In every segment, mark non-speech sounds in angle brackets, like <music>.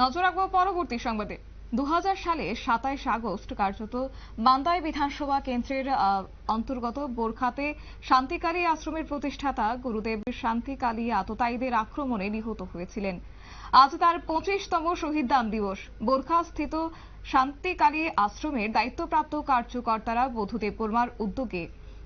নজর রাখব পরবর্তী সংবাদে। দু হাজার সালে সাতাইশ আগস্ট কার্যত মান্দাই বিধানসভা কেন্দ্রের অন্তর্গত বোরখাতে শান্তিকালী আশ্রমের প্রতিষ্ঠাতা গুরুদেব শান্তিকালী আততায়ীদের আক্রমণে নিহত হয়েছিলেন। আজ তার পঁচিশতম শহীদদান দিবস। বোরখা স্থিত শান্তিকালী আশ্রমের দায়িত্বপ্রাপ্ত কার্যকর্তারা বধূদেব বর্মার উদ্যোগে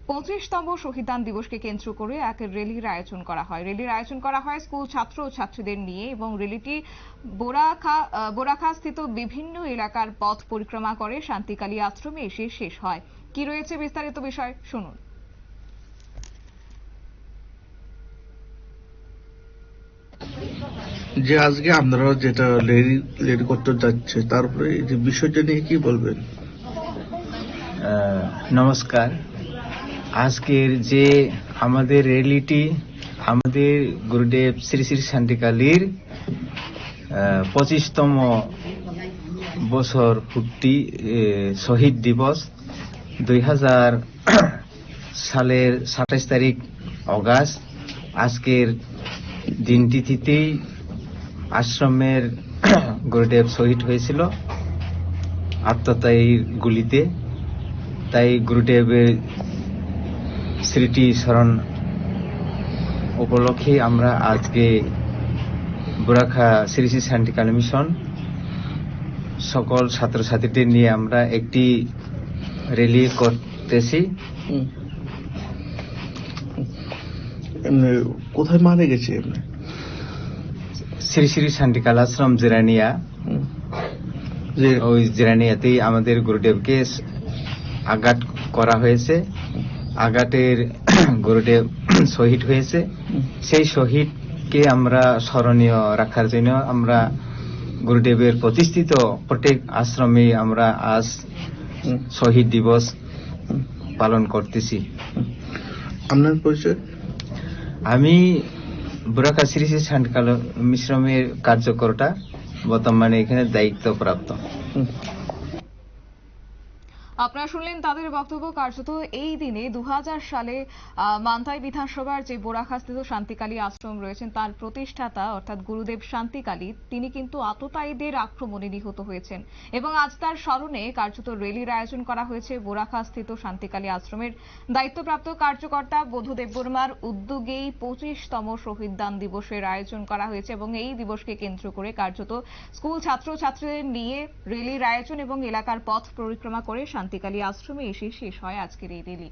পঁচিশতম শহীদদান দিবসকে কেন্দ্র করে এক র্যালির আয়োজন করা হয়। র্যালির আয়োজন করা হয় স্কুল ছাত্র ও ছাত্রীদের নিয়ে এবং র্যালিটি বোরাখা বোরাখা স্থিত বিভিন্ন এলাকার পথ পরিক্রমা করে শান্তিকালী আশ্রমে এসে শেষ হয়। কি রয়েছে বিস্তারিত বিষয়? শুনুন। যে আজকে আপনারা যেটা লেডি লেডি করতে যাচ্ছে তারপরে এই যে বিষয়টা নিয়ে কি বলবেন? আহ, নমস্কার। আজকের যে আমাদের র্যালিটি আমাদের গুরুদেব শ্রী শ্রী শান্তিকালীর পঁচিশতম বছর এ, শহীদ দিবস দুই হাজার সালের সাতাশ তারিখ অগাস্ট। আজকের দিনটিতেই আশ্রমের গুরুদেব শহীদ হয়েছিল আত্মতায়ীর গুলিতে। তাই গুরুদেবের স্মৃতি স্মরণ উপলক্ষে আমরা আজকে বুরাখা শ্রী শ্রী শান্তিকালী মিশন সকল ছাত্রছাত্রীদের নিয়ে আমরা একটি র্যালি করতেছি। কোথায় মারা গেছে শ্রী শ্রী শান্তিকাল আশ্রম জিরানিয়া। যে ওই জিরানিয়াতেই আমাদের গুরুদেবকে আঘাত করা হয়েছে। আঘাতের <coughs> গুরুদেব <coughs> শহীদ হয়েছে। সেই শহীদকে আমরা স্মরণীয় রাখার জন্য আমরা গুরুদেবের প্রতিষ্ঠিত প্রত্যেক আশ্রমে আমরা আজ শহীদ দিবস পালন করতেছি। আপনার পরিচয়? আমি বুরাকা শ্রী শ্রী মিশ্রমের কার্যকর্তা বর্তমানে এখানে দায়িত্বপ্রাপ্ত। আপনারা শুনলেন তাদের বক্তব্য কার্যত এই দিনে দু হাজার সালে মান্তাই বিধানসভার যে বোরাখাস্থিত শান্তিকালী আশ্রম রয়েছেন, তার প্রতিষ্ঠাতা অর্থাৎ গুরুদেব শান্তিকালী, তিনি কিন্তু আততায়ীদের আক্রমণে নিহত হয়েছেন। এবং আজ তার স্মরণে কার্যত র্যালির আয়োজন করা হয়েছে বোরাখাস্থিত শান্তিকালী আশ্রমের। দায়িত্বপ্রাপ্ত কার্যকর্তা বধূদেব বর্মার উদ্যোগেই পঁচিশতম শহীদ দান দিবসের আয়োজন করা হয়েছে এবং এই দিবসকে কেন্দ্র করে কার্যত স্কুল ছাত্র ছাত্রীদের নিয়ে র্যালির আয়োজন এবং এলাকার পথ পরিক্রমা করে শান্তিকালী আশ্রমে এসে শেষ হয় আজকের এই রেলি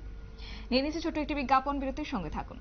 নিয়ে নিচ্ছে ছোট্ট একটি বিজ্ঞাপন, বিরতির সঙ্গে থাকুন।